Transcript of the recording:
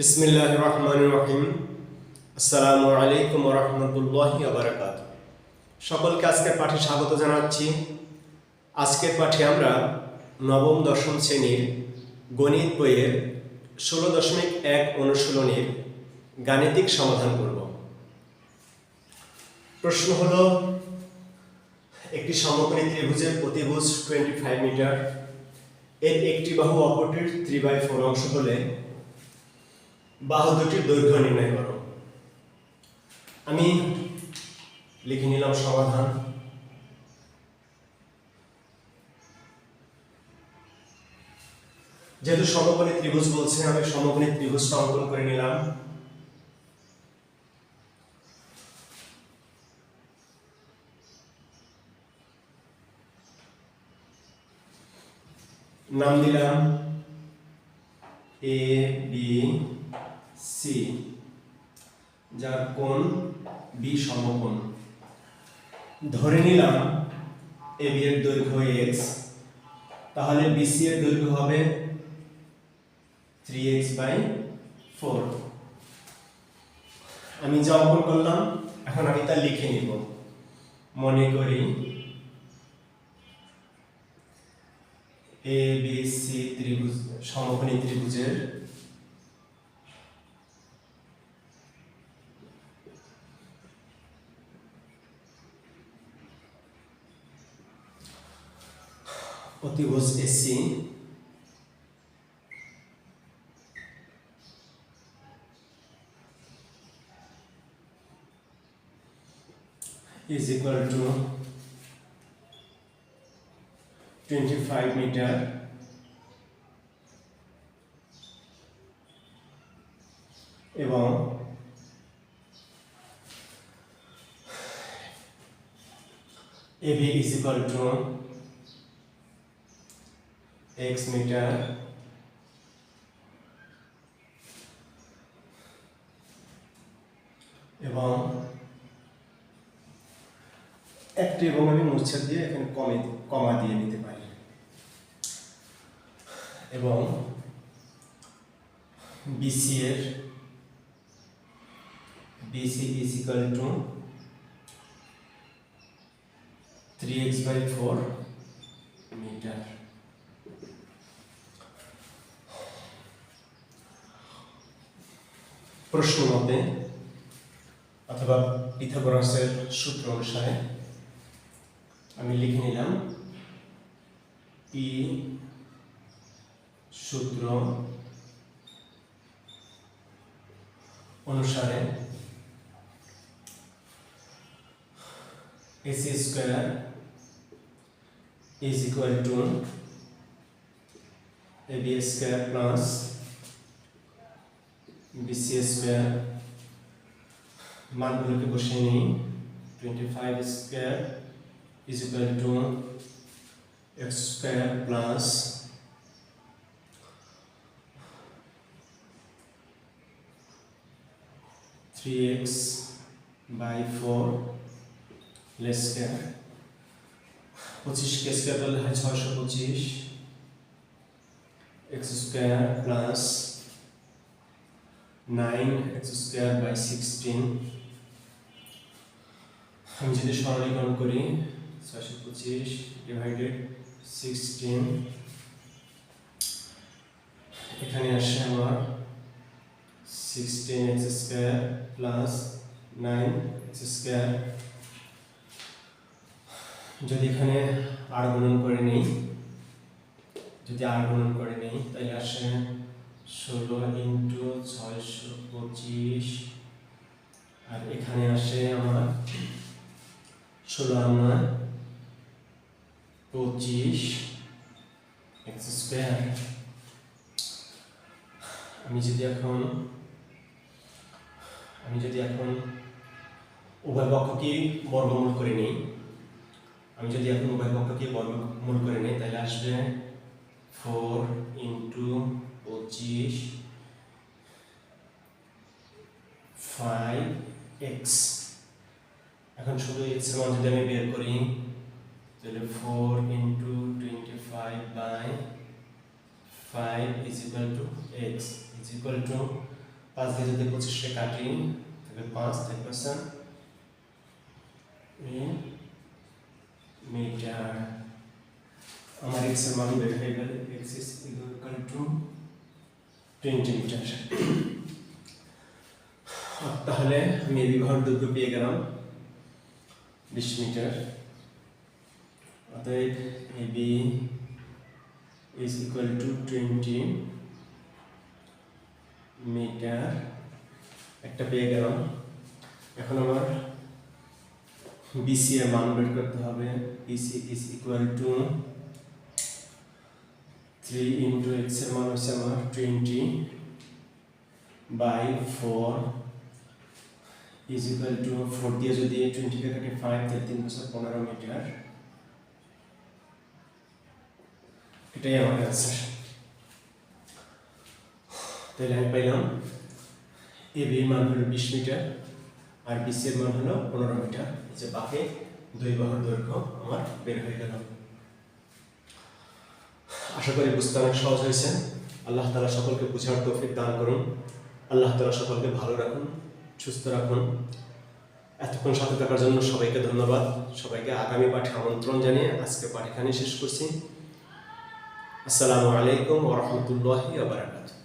বিসমিল্লাহ রহমান রহিম আসসালামু আলাইকুম রহমতুল্লাহ আবরাকাত সকলকে আজকের পাঠে স্বাগত জানাচ্ছি। আজকের পাঠে আমরা নবম, দশম শ্রেণির গণিত বইয়ের ষোলো দশমিক এক অনুশীলনীর গাণিতিক সমাধান করব। প্রশ্ন হলো, একটি সমকোণী ত্রিভুজের প্রতিভুজ টোয়েন্টি ফাইভ মিটার। এর একটি বাহু অপরটির থ্রি বাই ফোর অংশ হলে বাহু দুটির দৈর্ঘ্য নির্ণয় করো। আমি লিখে নিলাম সমাধান। যেহেতু সমকোণী ত্রিভুজ বলছে, আমি সমকোণী ত্রিভুজটা অঙ্কন করে নিলাম। নাম দিলাম এ বি সি যার কোণ বি সমকোণ। ধরে নিলাম এ বি এর দৈর্ঘ্য এক্স তাহলে বিসি এর দৈর্ঘ্য হবে থ্রি এক্স বাই ফোর আমি যা অঙ্কন করলাম, এখন আমি তা লিখে নিব। মনে করি এ বি সি ত্রিভুজ, সমকোণী ত্রিভুজের অতিভুজ AC is equal to 25 meter এবং AB is equal to x metre এবং একটি এবং আমি মুচ্ছেদ দিয়ে এখানে কমে, কমা দিয়ে নিতে পারি। এবং বিসি এর BC is equal to three x by four metre প্রশ্ন মতে অথবা পিথাগোরাসের সূত্র অনুসারে আমি লিখে নিলাম পি সূত্র অনুসারে AC square equal to A B square BCS में मान बोलो के बोलते नहीं 25 square is equal to x square plus three x by four less क्या पचीस के स्क्वायर है छः सौ पचीस x square plus 9 x square by 16 আমি যদি সরলীকরণ করি 625 ডিভাইডেড 16 এখানে আসে আমার 16 x square plus 9 x square. যদি এখানে আর গুণন করে নেই, যদি আর গুণন করে নেই তাহলে আসে ষোলো ইন্টু ছয়শো পঁচিশ। আর এখানে আসে আমার ষোলো আমার পঁচিশ এক্স আমি যদি এখন, আমি যদি এখন উভয় পক্ষকে বর্গমূল করে নিই, আমি যদি এখন উভয় পক্ষকে বর্গমূল করে নিই, তাহলে আসবে ফোর ইন্টু পঁচিশ ফাইভ এক্স এখন শুধু এক্সের মান যদি আমি বের করি। তাহলে four into twenty five by five is equal to x is equal to পাঁচ দিয়ে যদি পঁচিশে কাটি, তাহলে পাঁচ থাকবে স্যার মিটার আমার এক্সের মান বের হয়ে গেলে x is equal to twenty metre তাহলে আমি এই বিবাহ দৈর্ঘ্য পেয়ে গেলাম। বিশ মিটার। অতএব A B is equal to twenty metre. একটা পেয়ে গেলাম। এখন আমার বিসি এর মান বের করতে হবে। BC is equal to three into এক্সের মান হচ্ছে আমার twenty by four is equal to four দিয়ে যদি টোয়েন্টিকে কাটে ফাইভ তাহলে তিন বছর পনেরো মিটার। এটাই আমার অ্যান্সার তাহলে আমি পাইলাম এ মান হলো বিশ মিটার, আর বিসি এর মান হলো পনেরো মিটার। যে বাকি দুই বাহুর দৈর্ঘ্য আমার বের হয়ে গেল। আশা করি বুঝতে অনেক সহজ হয়েছে। আল্লাহ তালা সকলকে বুঝার তৌফিক দান করুন। আল্লাহ তালা সকলকে ভালো রাখুন। সুস্থ রাখুন। এতক্ষণ সাথে থাকার জন্য সবাইকে ধন্যবাদ। সবাইকে আগামী পাঠে আমন্ত্রণ জানিয়ে আজকে পাঠ এখানে শেষ করছি। আসসালামু আলাইকুম ওরহমতুল্লাহি আবরাকাতুহ